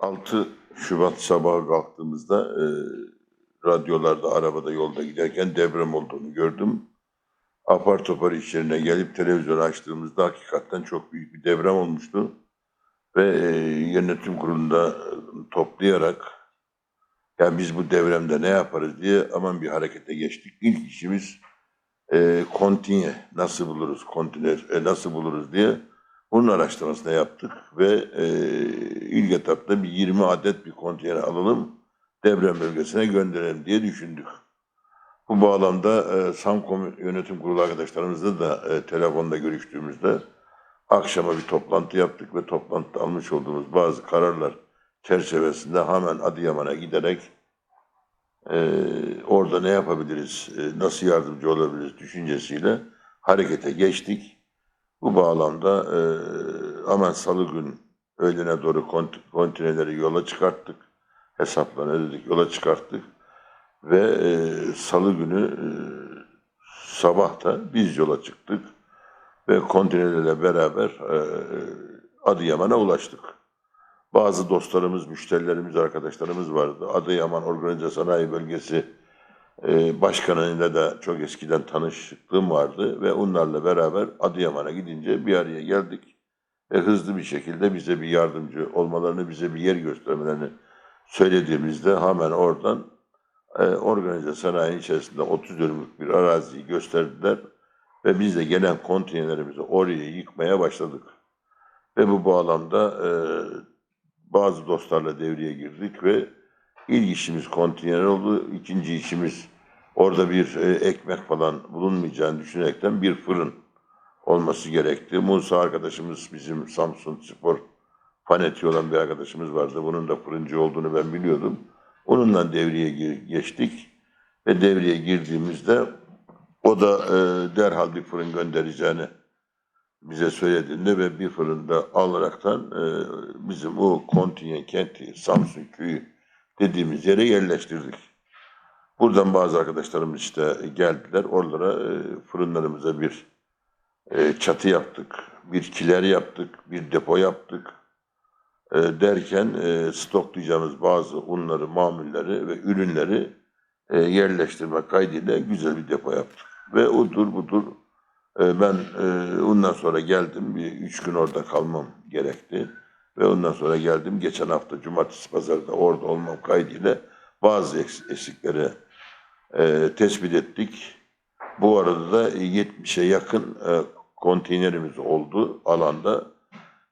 6 Şubat sabahı kalktığımızda e, radyolarda, arabada, yolda giderken deprem olduğunu gördüm. Apar topar iş yerine gelip televizyon açtığımızda hakikaten çok büyük bir deprem olmuştu. Ve e, yönetim kurulunda e, toplayarak ya biz bu devremde ne yaparız diye aman bir harekete geçtik. İlk işimiz e, kontinye nasıl buluruz, kontiner e, nasıl buluruz diye bunun araştırmasını yaptık ve e, ilk etapta bir 20 adet bir konteyner alalım, deprem bölgesine gönderelim diye düşündük. Bu bağlamda e, Samkom yönetim kurulu arkadaşlarımızla da e, telefonda görüştüğümüzde akşama bir toplantı yaptık ve toplantıda almış olduğumuz bazı kararlar çerçevesinde hemen Adıyaman'a giderek e, orada ne yapabiliriz, e, nasıl yardımcı olabiliriz düşüncesiyle harekete geçtik. Bu bağlamda e, hemen salı gün öğlene doğru kont- kontineleri yola çıkarttık. Hesaplarını ödedik, yola çıkarttık. Ve e, salı günü e, sabahta biz yola çıktık. Ve kontinelerle beraber e, Adıyaman'a ulaştık. Bazı dostlarımız, müşterilerimiz, arkadaşlarımız vardı. Adıyaman Organize Sanayi Bölgesi e, başkanıyla da çok eskiden tanışıklığım vardı ve onlarla beraber Adıyaman'a gidince bir araya geldik ve hızlı bir şekilde bize bir yardımcı olmalarını, bize bir yer göstermelerini söylediğimizde hemen oradan e, organize sanayi içerisinde 30 dönümlük bir araziyi gösterdiler ve biz de gelen konteynerlerimizi oraya yıkmaya başladık. Ve bu bağlamda e, bazı dostlarla devreye girdik ve ilk işimiz konteyner oldu. İkinci işimiz orada bir e, ekmek falan bulunmayacağını düşünerekten bir fırın olması gerekti. Musa arkadaşımız bizim Samsun Spor fanatiği olan bir arkadaşımız vardı. Bunun da fırıncı olduğunu ben biliyordum. Onunla devreye geçtik ve devreye girdiğimizde o da e, derhal bir fırın göndereceğini bize söylediğinde ve bir fırında alaraktan e, bizim o kontinyen kenti Samsun köyü dediğimiz yere yerleştirdik. Buradan bazı arkadaşlarımız işte geldiler. Oralara e, fırınlarımıza bir e, çatı yaptık, bir kiler yaptık, bir depo yaptık. E, derken stoklayacağımız bazı unları, mamulleri ve ürünleri yerleştirme kaydıyla güzel bir depo yaptık. Ve odur budur ben ondan sonra geldim. Bir üç gün orada kalmam gerekti. Ve ondan sonra geldim. Geçen hafta cumartesi pazarda orada olmam kaydıyla bazı eks- eksikleri e, tespit ettik. Bu arada da 70'e yakın e, konteynerimiz oldu alanda.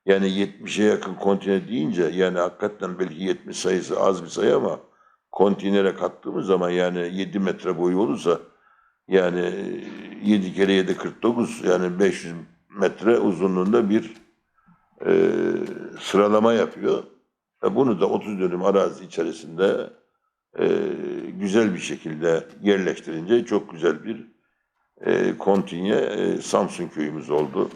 Yani 70'e yakın konteyner deyince yani hakikaten belki 70 sayısı az bir sayı ama konteynere kattığımız zaman yani 7 metre boyu olursa yani 7 kere 7 49 yani 500 metre uzunluğunda bir e, sıralama yapıyor. Ve bunu da 30 dönüm arazi içerisinde e, güzel bir şekilde yerleştirince çok güzel bir e, kontinye e, Samsun köyümüz oldu.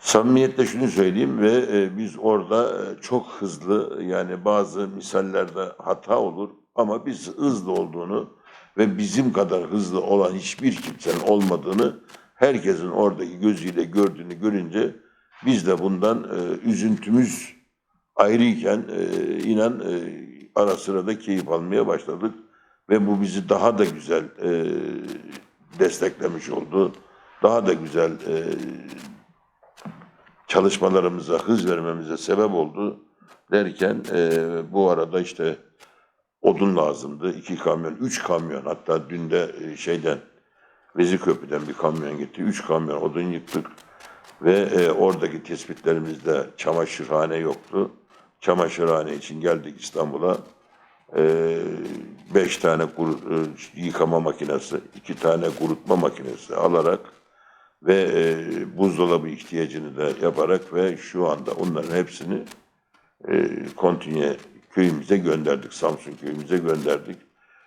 Samimiyetle şunu söyleyeyim ve e, biz orada e, çok hızlı yani bazı misallerde hata olur ama biz hızlı olduğunu ve bizim kadar hızlı olan hiçbir kimsenin olmadığını herkesin oradaki gözüyle gördüğünü görünce biz de bundan e, üzüntümüz ayrıyken e, inan e, ara sıra da keyif almaya başladık ve bu bizi daha da güzel e, desteklemiş oldu. Daha da güzel e, çalışmalarımıza hız vermemize sebep oldu derken e, bu arada işte odun lazımdı. iki kamyon, üç kamyon hatta dün de e, şeyden Vezirköprü'den bir kamyon gitti. Üç kamyon odun yıktık ve e, oradaki tespitlerimizde çamaşırhane yoktu. Çamaşırhane için geldik İstanbul'a. E, beş tane kuru, e, yıkama makinesi, iki tane kurutma makinesi alarak ve e, buzdolabı ihtiyacını da yaparak ve şu anda onların hepsini e, kontinye köyümüze gönderdik. Samsun köyümüze gönderdik.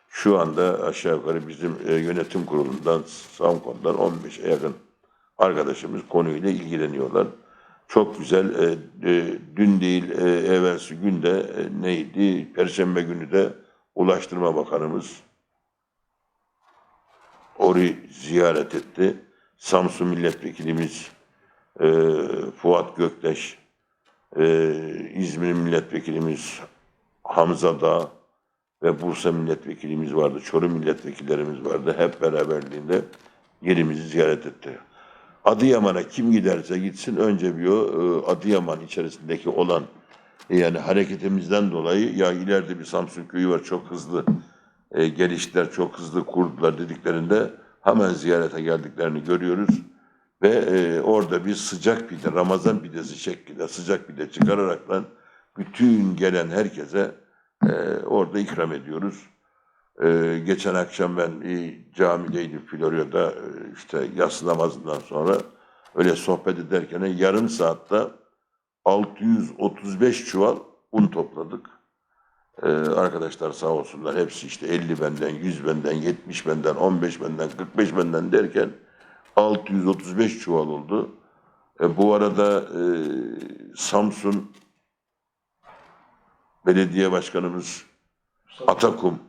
Şu anda aşağı yukarı bizim e, yönetim kurulundan, Samkon'dan 15'e yakın arkadaşımız konuyla ilgileniyorlar. Çok güzel, e, e, dün değil e, evvelsi günde e, neydi, Perşembe günü de Ulaştırma Bakanımız Ori ziyaret etti. Samsun Milletvekilimiz e, Fuat Göktaş Ee, İzmir milletvekilimiz Hamza Dağ ve Bursa milletvekilimiz vardı. Çorum milletvekillerimiz vardı. Hep beraberliğinde yerimizi ziyaret etti. Adıyaman'a kim giderse gitsin önce bir e, Adıyaman içerisindeki olan yani hareketimizden dolayı ya ileride bir Samsun köyü var çok hızlı e, geliştiler, çok hızlı kurdular dediklerinde hemen ziyarete geldiklerini görüyoruz. Ve e, orada bir sıcak pide, Ramazan pidesi şeklinde sıcak pide çıkararaktan bütün gelen herkese e, orada ikram ediyoruz. E, geçen akşam ben bir camideydim Florya'da e, işte yatsı namazından sonra öyle sohbet ederken yarım saatte 635 çuval un topladık. Ee, arkadaşlar sağ olsunlar hepsi işte 50 benden, 100 benden, 70 benden, 15 benden, 45 benden derken 635 çuval oldu. E, bu arada e, Samsun Belediye Başkanımız Atakum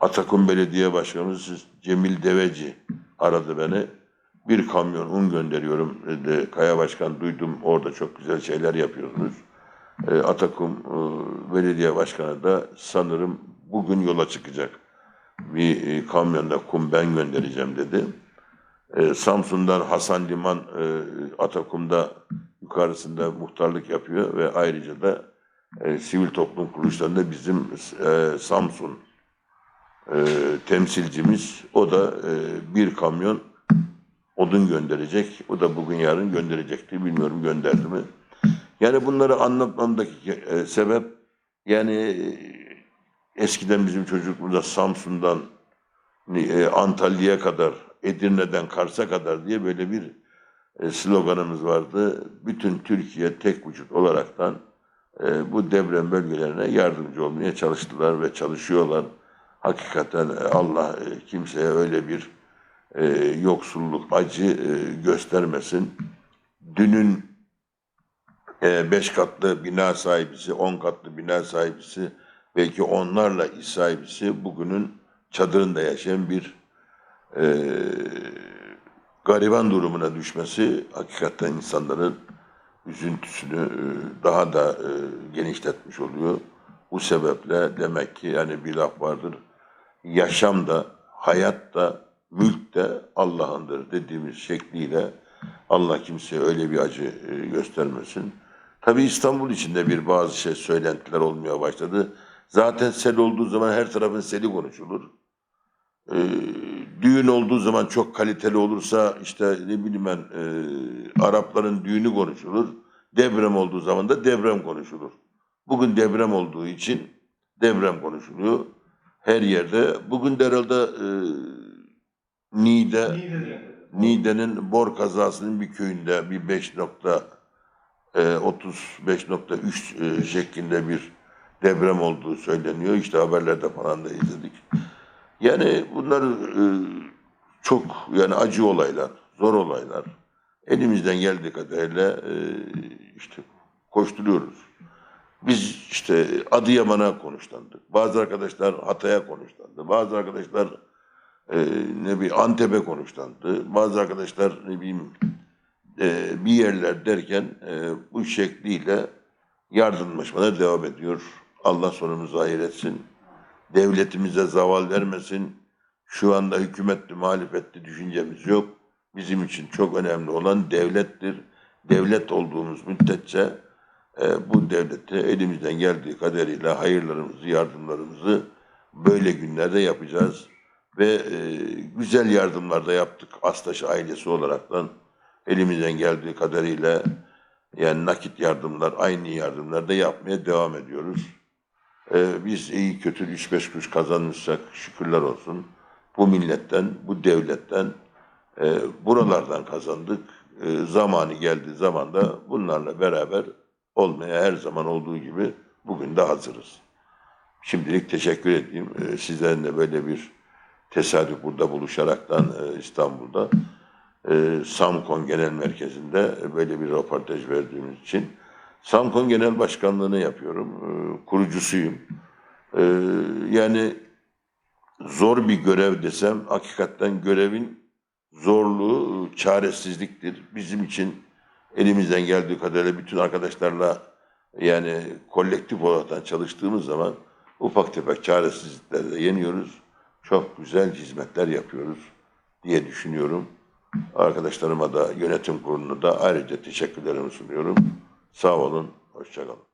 Atakum Belediye Başkanımız Cemil Deveci aradı beni. Bir kamyon un gönderiyorum dedi. Kaya Başkan duydum orada çok güzel şeyler yapıyorsunuz. E, Atakum e, Belediye Başkanı da sanırım bugün yola çıkacak. Bir e, kamyonda kum ben göndereceğim dedi. E, Samsun'dan Hasan Liman Atakum'da yukarısında muhtarlık yapıyor ve ayrıca da sivil toplum kuruluşlarında bizim e, Samsun e, temsilcimiz o da e, bir kamyon odun gönderecek. O da bugün yarın gönderecekti. Bilmiyorum gönderdi mi. Yani bunları anlatmamdaki e, sebep yani e, eskiden bizim çocukluğumuzda Samsun'dan e, Antalya'ya kadar, Edirne'den Kars'a kadar diye böyle bir e, sloganımız vardı. Bütün Türkiye tek vücut olaraktan e, bu deprem bölgelerine yardımcı olmaya çalıştılar ve çalışıyorlar. Hakikaten e, Allah e, kimseye öyle bir e, yoksulluk, acı e, göstermesin. Dünün e, beş katlı bina sahibisi, on katlı bina sahibisi, belki onlarla iş sahibisi bugünün çadırında yaşayan bir e, gariban durumuna düşmesi hakikaten insanların üzüntüsünü e, daha da genişletmiş oluyor. Bu sebeple demek ki yani bir laf vardır. Yaşam da, hayat da, mülk de Allah'ındır dediğimiz şekliyle Allah kimseye öyle bir acı e, göstermesin. Tabii İstanbul içinde bir bazı şey söylentiler olmaya başladı. Zaten sel olduğu zaman her tarafın seli konuşulur. Ee, düğün olduğu zaman çok kaliteli olursa işte ne bileyim ben e, Arapların düğünü konuşulur. Deprem olduğu zaman da deprem konuşulur. Bugün deprem olduğu için deprem konuşuluyor. Her yerde. Bugün de herhalde e, Niğde, Niğde'nin Bor kazasının bir köyünde bir 5 nokta e, 35.3 e, şeklinde bir deprem olduğu söyleniyor. İşte haberlerde falan da izledik. Yani bunlar e, çok yani acı olaylar, zor olaylar. Elimizden geldiği kadarıyla e, işte koşturuyoruz. Biz işte Adıyaman'a konuşlandık. Bazı arkadaşlar Hatay'a konuşlandı. Bazı arkadaşlar e, ne bir Antep'e konuşlandı. Bazı arkadaşlar ne bileyim e, bir yerler derken e, bu şekliyle yardımlaşmalar devam ediyor. Allah sonumuzu hayır etsin. Devletimize zaval vermesin. Şu anda hükümetli, muhalefetli düşüncemiz yok. Bizim için çok önemli olan devlettir. Devlet olduğumuz müddetçe e, bu devlete elimizden geldiği kadarıyla hayırlarımızı, yardımlarımızı böyle günlerde yapacağız. Ve e, güzel yardımlar da yaptık Astaş ailesi olaraktan elimizden geldiği kadarıyla yani nakit yardımlar, aynı yardımlar da yapmaya devam ediyoruz. Ee, biz iyi kötü 3-5 kuruş kazanmışsak şükürler olsun. Bu milletten, bu devletten, e, buralardan kazandık. E, zamanı geldiği zaman da bunlarla beraber olmaya her zaman olduğu gibi bugün de hazırız. Şimdilik teşekkür edeyim. E, sizlerin de böyle bir tesadüf burada buluşaraktan e, İstanbul'da e, Samkon Genel Merkezi'nde böyle bir röportaj verdiğimiz için. Samkon Genel Başkanlığı'nı yapıyorum, e, kurucusuyum. E, yani zor bir görev desem, hakikaten görevin zorluğu çaresizliktir. Bizim için elimizden geldiği kadarıyla bütün arkadaşlarla yani kolektif olarak çalıştığımız zaman ufak tefek çaresizlikleri de yeniyoruz. Çok güzel hizmetler yapıyoruz diye düşünüyorum. Arkadaşlarıma da yönetim kuruluna da ayrıca teşekkürlerimi sunuyorum. Sağ olun, hoşça kalın.